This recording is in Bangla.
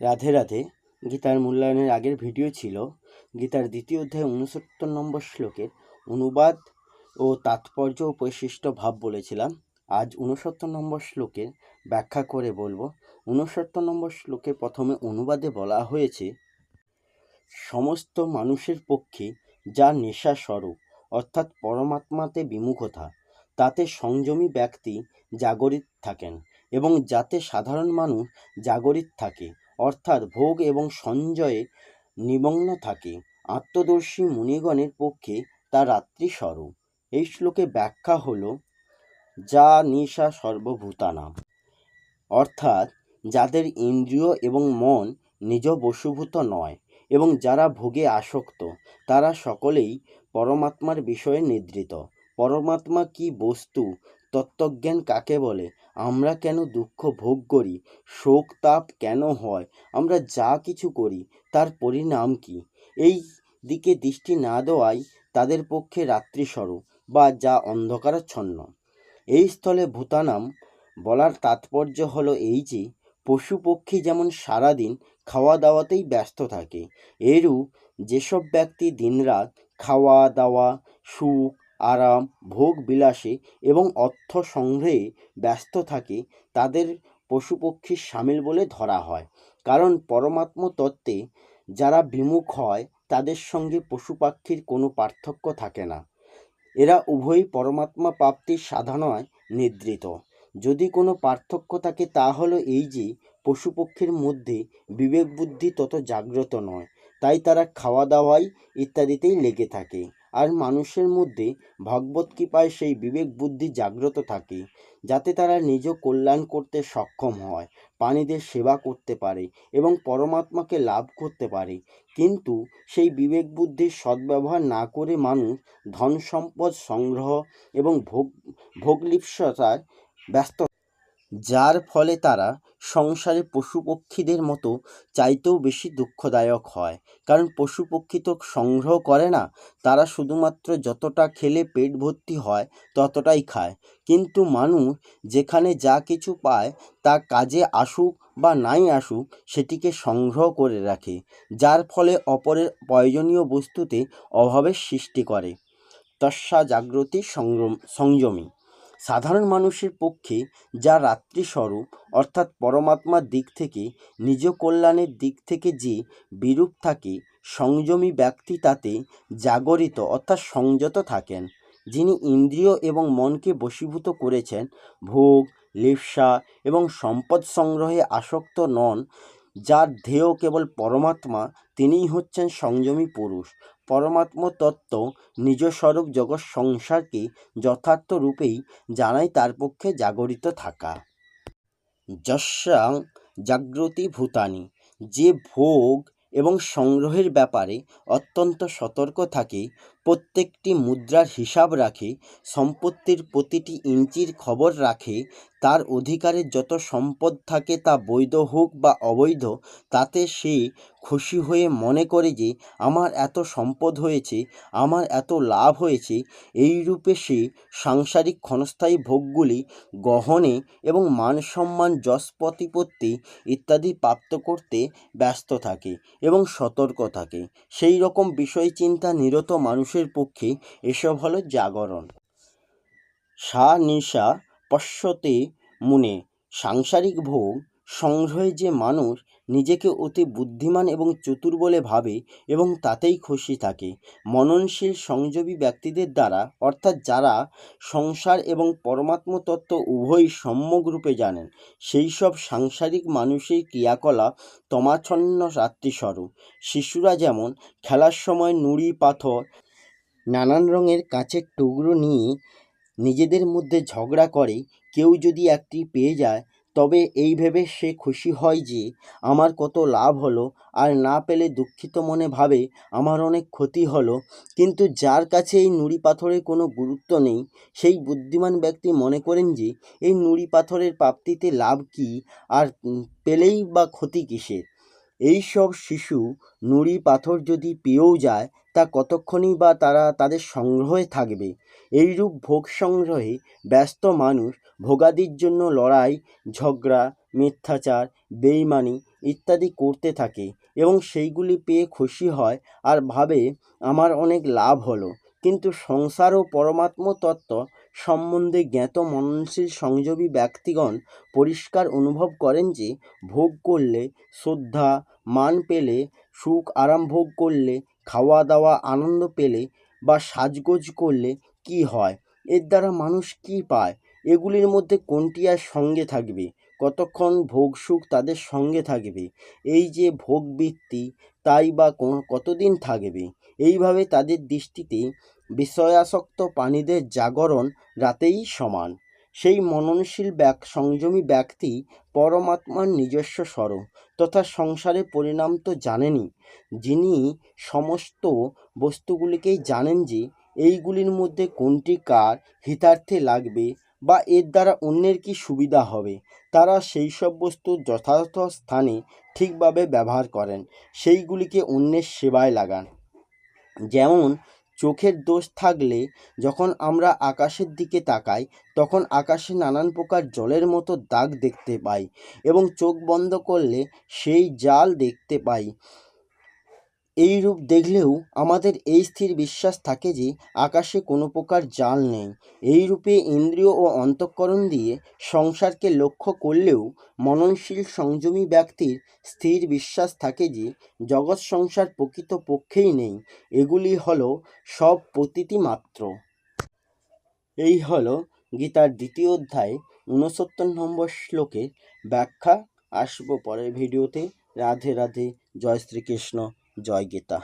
রাধে রাধে। গীতার মূল্যায়নের আগের ভিডিও ছিল গীতার দ্বিতীয় অধ্যায় উনসত্তর নম্বর শ্লোকের অনুবাদ ও তাৎপর্য বৈশিষ্ট্য ভাব বলেছিলাম। আজ উনসত্তর নম্বর শ্লোকের ব্যাখ্যা করে বলব। উনসত্তর নম্বর শ্লোকে প্রথমে অনুবাদে বলা হয়েছে, সমস্ত মানুষের পক্ষে যা নেশা স্বরূপ, অর্থাৎ পরমাত্মাতে বিমুখতা, তাতে সংযমী ব্যক্তি জাগরিত থাকেন এবং যাতে সাধারণ মানুষ জাগরিত থাকে অর্থাৎ ভোগ এবং সঞ্জয়ে নিমগ্ন থাকে। আত্মদর্শী মুনিগণের পক্ষে তা রাত্রি স্বরূপ। এই শ্লোকে ব্যাখ্যা হল, যা নিশা সর্বভূতানাম। অর্থাৎ যাদের ইন্দ্রিয় এবং মন নিজ বশীভূত নয় এবং যারা ভোগে আসক্ত, তারা সকলেই পরমাত্মার বিষয়ে নিদ্রিত। পরমাত্মা কি বস্তু তত্ত্বজ্ঞান কাকে বলে? আমরা কেন দুঃখ ভোগ করি? শোক তাপ কেন হয়? আমরা যা কিছু করি, তার পরিণাম কি? এই দিকে দৃষ্টি না দেওয়াই তাদের পক্ষে রাত্রিস্বরূপ বা যা অন্ধকারাচ্ছন্ন। এই স্থলে ভূতানাম বলার তাৎপর্য হলো এই যে পশু পক্ষী যেমন সারাদিন খাওয়া দাওয়াতেই ব্যস্ত থাকে, এরূপ যেসব ব্যক্তি দিনরাত খাওয়া দাওয়া সুখ আরাম ভোগ বিলাসে এবং অর্থ সংগ্রহে ব্যস্ত থাকে তাদের পশু পক্ষীর সামিল বলে ধরা হয়। কারণ পরমাত্ম তত্ত্বে যারা বিমুখ হয়, তাদের সঙ্গে পশু পাখির কোনো পার্থক্য থাকে না। এরা উভয়ই পরমাত্মা প্রাপ্তির সাধনায় নিদ্রিত। যদি কোনো পার্থক্য থাকে, তা হলো এই যে পশু পক্ষীর মধ্যে বিবেক বুদ্ধি তত জাগ্রত নয়, তাই তারা খাওয়া দাওয়াই ইত্যাদিতেই লেগে থাকে। আর মানুষের মধ্যে ভগবত কৃপায় সেই বিবেক বুদ্ধি জাগ্রত থাকে, যাতে তারা নিজ কল্যাণ করতে সক্ষম হয়, প্রাণীদের সেবা করতে পারে এবং পরমাত্মাকে লাভ করতে পারে। কিন্তু সেই বিবেক বুদ্ধির সদ্ব্যবহার না করে মানুষ ধন সম্পদ সংগ্রহ এবং ভোগ, ভোগলিপ্সতায় ব্যস্ত যার ফলে তারা সংসারে পশু পক্ষীদের মতো চাইতেও বেশি দুঃখদায়ক হয়। কারণ পশু পক্ষী তো সংগ্রহ করে না, তারা শুধুমাত্র যতটা খেলে পেট ভর্তি হয় ততটাই খায়। কিন্তু মানুষ যেখানে যা কিছু পায়, তা কাজে আসুক বা নাই আসুক, সেটিকে সংগ্রহ করে রাখে, যার ফলে অপরের প্রয়োজনীয় বস্তুতে অভাবের সৃষ্টি করে। তস্যা জাগ্রতি সংগ্রম, সংযমী। সাধারণ মানুষের পক্ষে যা রাত্রিস্বরূপ, অর্থাৎ পরমাত্মার দিক থেকে, নিজ কল্যাণের দিক থেকে যে বিরূপ থাকে, সংযমী ব্যক্তি তাতে জাগরিত, অর্থাৎ সংযত থাকেন। যিনি ইন্দ্রিয় এবং মনকে বশীভূত করেছেন, ভোগ, লিপ্সা এবং সম্পদ সংগ্রহে আসক্ত নন, যার ধ্যেয় কেবল পরমাত্মা, তিনিই হচ্ছেন সংযমী পুরুষ। পরমাত্ম তত্ত্ব নিজস্বরূপ জগৎ সংসারকে যথার্থ রূপেই জানাই তার পক্ষে জাগরিত থাকা। যস্যাং জাগ্রতি ভূতানি, যে ভোগ এবং সংগ্রহের ব্যাপারে অত্যন্ত সতর্ক থাকে প্রত্যেকটি মুদ্রার হিসাব রাখে, সম্পত্তির প্রতিটি ইঞ্চির খবর রাখে, তার অধিকারের যত সম্পদ থাকে তা বৈধ হোক বা অবৈধ, তাতে সে খুশি হয়ে মনে করে যে, আমার এত সম্পদ হয়েছে, আমার এত লাভ হয়েছে। এই রূপে সে সাংসারিক ক্ষণস্থায়ী ভোগগুলি গহনে এবং মান সম্মান যশ প্রতিপত্তি ইত্যাদি প্রাপ্ত করতে ব্যস্ত থাকে এবং সতর্ক থাকে। সেই রকম বিষয় চিন্তা নিরত মানুষের পক্ষে এসব হলো জাগরণ। সা নিশা পশ্যতে মুনে সাংসারিক ভোগ সংগ্রহে যে মানুষ নিজেকে অতি বুদ্ধিমান এবং চতুর বলে ভাবে এবং তাতেই খুশি থাকে। মননশীল সংযমী ব্যক্তিদের দ্বারা, অর্থাৎ যারা সংসার এবং পরমাত্ম তত্ত্ব উভয়ই সম্যক রূপে জানেন সেই সব সাংসারিক মানুষের ক্রিয়াকলাপ তমাচ্ছন্ন রাত্রিস্বরূপ। শিশুরা যেমন খেলার সময় নুড়ি, পাথর নানান রঙের কাঁচের টুকরো নিয়ে নিজেদের মধ্যে ঝগড়া করে, কেউ যদি একটি পেয়ে যায়, তবে এই ভেবে সে খুশি হয় যে, আমার কত লাভ হলো, আর না পেলে দুঃখিত মনে ভাবে আমার অনেক ক্ষতি হলো। কিন্তু যার কাছে এই নুড়ি পাথরের কোনো গুরুত্ব নেই, সেই বুদ্ধিমান ব্যক্তি মনে করেন যে, এই নুড়ি পাথরের প্রাপ্তিতে লাভ কী, আর পেলেই বা ক্ষতি কিসের? এই সব শিশু নুড়ি পাথর যদি পেয়েও যায় তা কতক্ষণই বা তারা তাদের সংগ্রহে থাকবে? এইরূপ ভোগ সংগ্রহে ব্যস্ত মানুষ ভোগাদির জন্য লড়াই, ঝগড়া, মিথ্যাচার, বেইমানি ইত্যাদি করতে থাকে এবং সেইগুলি পেয়ে খুশি হয় আর ভাবে, আমার অনেক লাভ হলো। কিন্তু সংসার ও পরমাত্ম তত্ত্ব সম্বন্ধে জ্ঞাত মননশীল সংযমী ব্যক্তিগণ পরিষ্কার অনুভব করেন যে, ভোগ করলে শ্রদ্ধা, মান পেলে সুখ আরাম ভোগ করলে খাওয়া দাওয়া আনন্দ পেলে বা সাজগোজ করলে কি হয়? এর দ্বারা মানুষ কি পায়? এগুলির মধ্যে কোনটি আর সঙ্গে থাকবে? কতক্ষণ ভোগ সুখ তাদের সঙ্গে থাকবে? এই যে ভোগবৃত্তি, তাই বা কোন- কতদিন থাকবে? এইভাবে তাদের দৃষ্টিতে বিষয়াসক্ত প্রাণীদের জাগরণ রাতেই সমান। সেই মননশীল ব্যাক, সংযমী ব্যক্তি পরমাত্মার নিজস্ব স্বরূপ তথা সংসারে পরিণাম তো জানেনই। যিনি সমস্ত বস্তুগুলিকেই জানেন যে এইগুলির মধ্যে কোনটি কার হিতার্থে লাগবে বা এর দ্বারা অন্যের কি সুবিধা হবে, তারা সেই সব বস্তু যথাযথ স্থানে ঠিকভাবে ব্যবহার করেন, সেইগুলিকে অন্যের সেবায় লাগান। যেমন চোখের দোষ থাকলে যখন আমরা আকাশের দিকে তাকাই, তখন আকাশে নানান প্রকার জলের মতো দাগ দেখতে পাই এবং চোখ বন্ধ করলে সেই জাল দেখতে পাই। এই রূপ দেখলেও আমাদের এই স্থির বিশ্বাস থাকে যে আকাশে কোনো প্রকার জাল নেই। এই রূপে ইন্দ্রিয় ও অন্তঃকরণ দিয়ে সংসারকে লক্ষ্য করলেও মননশীল সংযমী ব্যক্তির স্থির বিশ্বাস থাকে যে জগৎ সংসার প্রকৃত পক্ষেই নেই। এগুলি হলো সব প্রতীতি মাত্র। এই হলো গীতার দ্বিতীয় অধ্যায়, ঊনসত্তর নম্বর শ্লোকের ব্যাখ্যা। আসব পরের ভিডিওতে। রাধে রাধে। জয় শ্রীকৃষ্ণ। জয় গীতা